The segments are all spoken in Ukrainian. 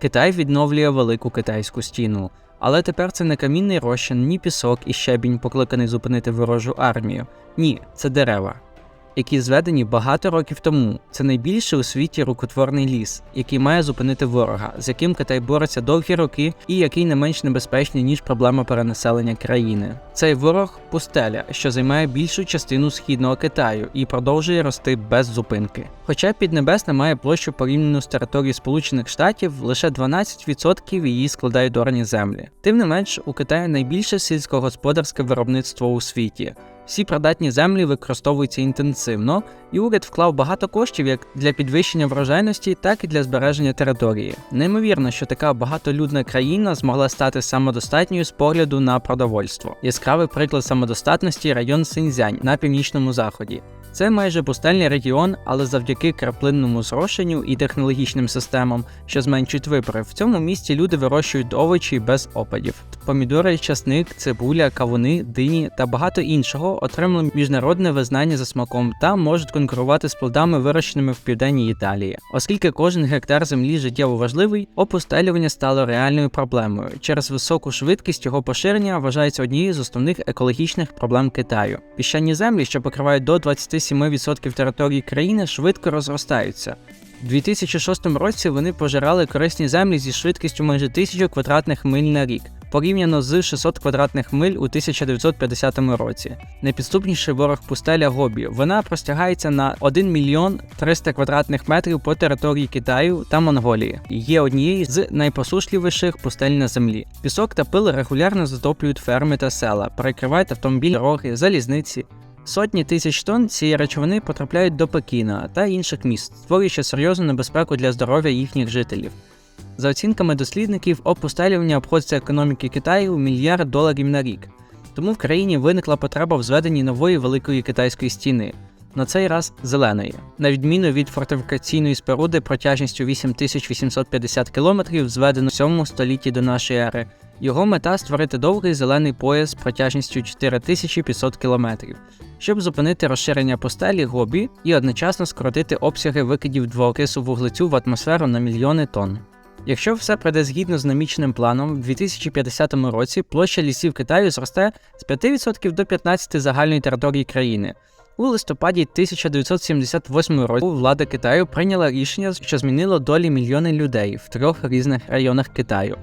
Китай відновлює велику китайську стіну. Але тепер це не камінний розчин, ні пісок і щебінь, покликаний зупинити ворожу армію. Ні, це дерева, які зведені багато років тому. Це найбільший у світі рукотворний ліс, який має зупинити ворога, з яким Китай бореться довгі роки, і який не менш небезпечний ніж проблема перенаселення країни. Цей ворог пустеля, що займає більшу частину східного Китаю і продовжує рости без зупинки. Хоча Піднебесна має площу порівняно з територією Сполучених Штатів, лише 12% її складають орні землі. Тим не менш, у Китаї найбільше сільськогосподарське виробництво у світі. Всі придатні землі використовуються інтенсивно, і уряд вклав багато коштів як для підвищення врожайності, так і для збереження території. Неймовірно, що така багатолюдна країна змогла стати самодостатньою з погляду на продовольство. Яскравий приклад самодостатності район Синьцзянь на північному заході. Це майже пустельний регіон, але завдяки краплинному зрошенню і технологічним системам, що зменшують випари, в цьому місті люди вирощують овочі без опадів. Помідори, часник, цибуля, кавуни, дині та багато іншого отримали міжнародне визнання за смаком та можуть конкурувати з плодами, вирощеними в південній Італії. Оскільки кожен гектар землі життєво важливий, опустелювання стало реальною проблемою. Через високу швидкість його поширення вважається однією з основних екологічних проблем Китаю. Піщані землі, що покривають до 27% території країни, швидко розростаються. У 2006 році вони пожирали корисні землі зі швидкістю майже 1000 квадратних миль на рік, порівняно з 600 квадратних миль у 1950 році. Найпідступніший ворог пустеля Гобі. Вона простягається на 1 мільйон 300 квадратних метрів по території Китаю та Монголії. Є однією з найпосушливіших пустель на землі. Пісок та пил регулярно затоплюють ферми та села, перекривають автомобілі, дороги, залізниці. Сотні тисяч тонн цієї речовини потрапляють до Пекіна та інших міст, створюючи серйозну небезпеку для здоров'я їхніх жителів. За оцінками дослідників, опустелювання обходиться економіки Китаю у мільярд доларів на рік. Тому в країні виникла потреба в зведенні нової великої китайської стіни, на цей раз зеленої. На відміну від фортифікаційної споруди протяжністю 8850 км, зведено в 7 столітті до нашої ери. Його мета створити довгий зелений пояс протяжністю 4500 км, щоб зупинити розширення постелі гобі і одночасно скоротити обсяги викидів двоокису вуглецю в атмосферу на мільйони тонн. Якщо все пройде згідно з наміченим планом, в 2050 році площа лісів Китаю зросте з 5% до 15% загальної території країни. У листопаді 1978 року влада Китаю прийняла рішення, що змінило долі мільйони людей в трьох різних районах Китаю.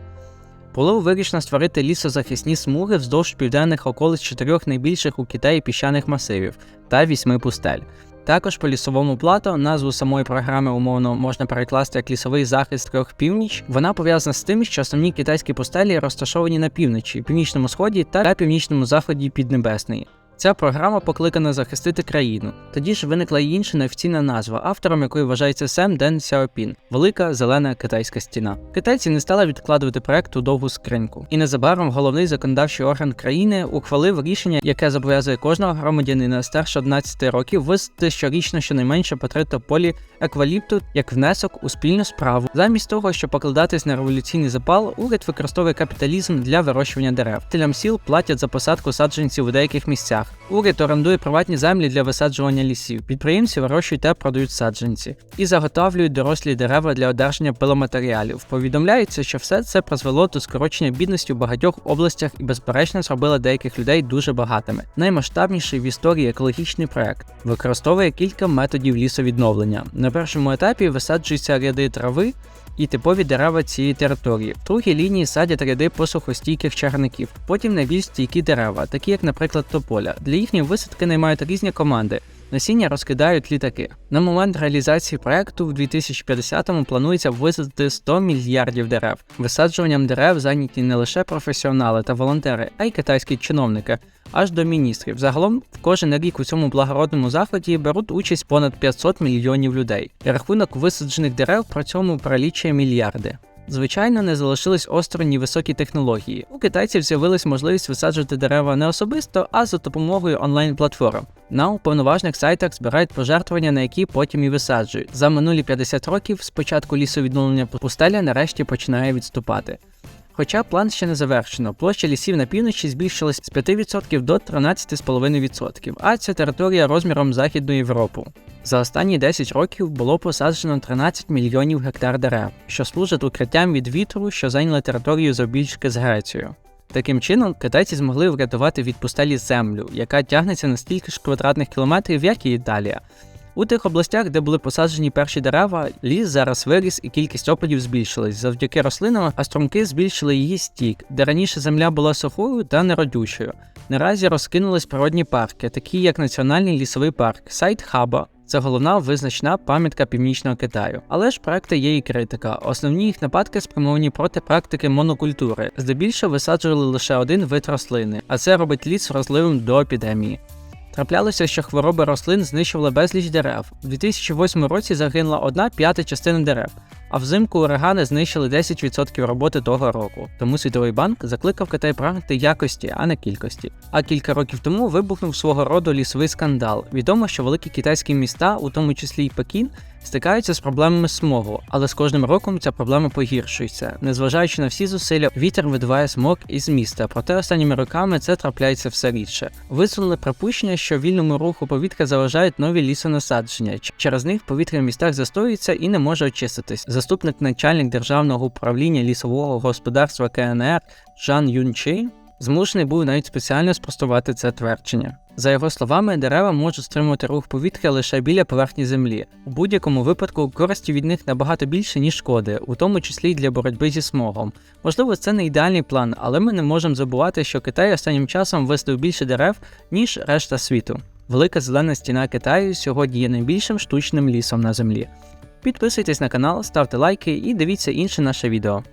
Було вирішено створити лісозахисні смуги вздовж південних околиць чотирьох найбільших у Китаї піщаних масивів та вісьми пустель. Також по лісовому плато назву самої програми умовно можна перекласти як лісовий захист трьох північ. Вона пов'язана з тим, що основні китайські пустелі розташовані на півночі, північному сході та північному заході Піднебесної. Ця програма покликана захистити країну. Тоді ж виникла й інша неофіційна назва, автором якої вважається Сем Ден Сяопін Велика зелена китайська стіна. Китайці не стали відкладувати проект у довгу скриньку. І незабаром головний законодавчий орган країни ухвалив рішення, яке зобов'язує кожного громадянина старше 11 років висадити щорічно щонайменше по три тополі екваліпту як внесок у спільну справу. Замість того, щоб покладатись на революційний запал, уряд використовує капіталізм для вирощування дерев. Телям сіл платять за посадку саджанців у деяких місцях. Уряд орендує приватні землі для висаджування лісів. Підприємці вирощують та продають саджанці і заготовлюють дорослі дерева для одержання пиломатеріалів. Повідомляється, що все це призвело до скорочення бідності в багатьох областях і, безперечно, зробило деяких людей дуже багатими. Наймасштабніший в історії екологічний проект використовує кілька методів лісовідновлення. На першому етапі висаджуються ряди трави. І типові дерева цієї території. В другій лінії садять ряди посухостійких чарників, потім найбільш стійкі дерева, такі як, наприклад, тополя. Для їхньої висадки наймають різні команди. Насіння розкидають літаки. На момент реалізації проекту в 2050-му планується висадити 100 мільярдів дерев. Висаджуванням дерев зайняті не лише професіонали та волонтери, а й китайські чиновники, аж до міністрів. Загалом в кожен рік у цьому благородному заході беруть участь понад 500 мільйонів людей. Рахунок висаджених дерев при цьому пролічує мільярди. Звичайно, не залишились осторонь високі технології. У китайців з'явилась можливість висаджувати дерева не особисто, а за допомогою онлайн-платформ. На уповноважених сайтах збирають пожертвування, на які потім і висаджують. За минулі 50 років спочатку лісовідновлення пустеля нарешті починає відступати. Хоча план ще не завершено, площа лісів на півночі збільшилась з 5% до 13,5%, а ця територія розміром Західну Європу. За останні 10 років було посаджено 13 мільйонів гектар дерев, що служать укриттям від вітру, що зайняли територію завбільшки з Грецією. Таким чином, китайці змогли врятувати від пустелі землю, яка тягнеться на стільки ж квадратних кілометрів, як і Італія. У тих областях, де були посаджені перші дерева, ліс зараз виріс і кількість опадів збільшилась. Завдяки рослинам, а струмки збільшили її стік, де раніше земля була сухою та неродючою. Наразі розкинулись природні парки, такі як Національний лісовий парк, сайт Хаба. Це головна визначна пам'ятка північного Китаю. Але ж проекти є і критика. Основні їх нападки спрямовані проти практики монокультури. Здебільшого висаджували лише один вид рослини, а це робить ліс вразливим до епідемії. Траплялося, що хвороби рослин знищували безліч дерев. У 2008 році загинула одна п'ята частина дерев, а взимку урагани знищили 10% роботи того року. Тому Світовий банк закликав Китай прагнути якості, а не кількості. А кілька років тому вибухнув свого роду лісовий скандал. Відомо, що великі китайські міста, у тому числі й Пекін, стикаються з проблемами смогу, але з кожним роком ця проблема погіршується. Незважаючи на всі зусилля, вітер видуває смог із міста, проте останніми роками це трапляється все рідше. Висунули припущення, що вільному руху повітря заважають нові лісонасадження. Через них повітря в містах застоюється і не може очиститись. Заступник начальник державного управління лісового господарства КНР Жан Юнчи змушений був навіть спеціально спростувати це твердження. За його словами, дерева можуть стримувати рух повітря лише біля поверхні землі. У будь-якому випадку користі від них набагато більше, ніж шкоди, у тому числі й для боротьби зі смогом. Можливо, це не ідеальний план, але ми не можемо забувати, що Китай останнім часом висадив більше дерев, ніж решта світу. Велика зелена стіна Китаю сьогодні є найбільшим штучним лісом на землі. Підписуйтесь на канал, ставте лайки і дивіться інше наше відео.